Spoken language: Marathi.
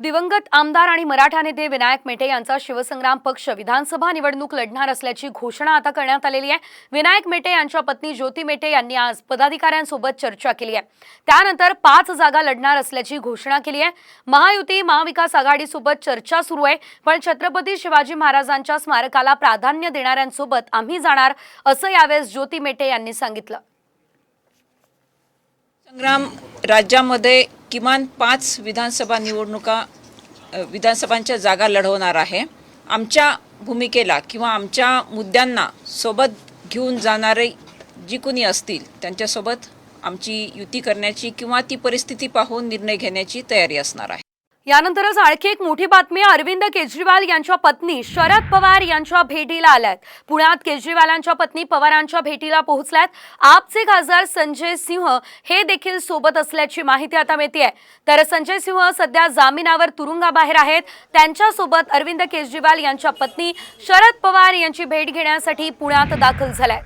दिवंगत आमदार आणि मराठा नेते विनायक मेटे यांचा शिवसंग्राम पक्ष विधानसभा निवडणूक लढणार असल्याची घोषणा आता करण्यात आलेली आहे. विनायक मेटे यांच्या पत्नी ज्योती मेटे यांनी आज पदाधिकाऱ्यांसोबत चर्चा केली आहे. त्यानंतर पाच जागा लढणार असल्याची घोषणा केली आहे. महायुती महाविकास आघाडीसोबत चर्चा सुरू आहे. पण छत्रपती शिवाजी महाराजांच्या स्मारकाला प्राधान्य देणाऱ्यांसोबत आम्ही जाणार असं यावेळेस ज्योती मेटे यांनी सांगितलं. संग्राम राज्यामध्ये किमान पाच विधानसभा निवडणुका विधानसभांच्या जागा लढवणार आहे. आमच्या भूमिकेला किंवा आमच्या मुद्द्यांना सोबत घेऊन जाणारे जी कोणी असतील त्यांच्यासोबत आमची युती करण्याची किंवा ती परिस्थिती पाहून निर्णय घेण्याची तयारी असणार आहे. यानंतरच आणखी एक मोठी बातमी अरविंद केजरीवाल यांच्या पत्नी शरद पवार यांच्या भेटीला आल्यात. पुण्यात केजरीवालांच्या पत्नी पवारांच्या भेटीला पोहोचल्यात. आपचे खासदार संजय सिंह हे देखील सोबत असल्याची माहिती आता मिळते तर संजय सिंह सध्या जामिनावर तुरुंगाबाहेर आहेत. त्यांच्यासोबत अरविंद केजरीवाल यांच्या पत्नी शरद पवार यांची भेट घेण्यासाठी पुण्यात दाखल झाल्यात.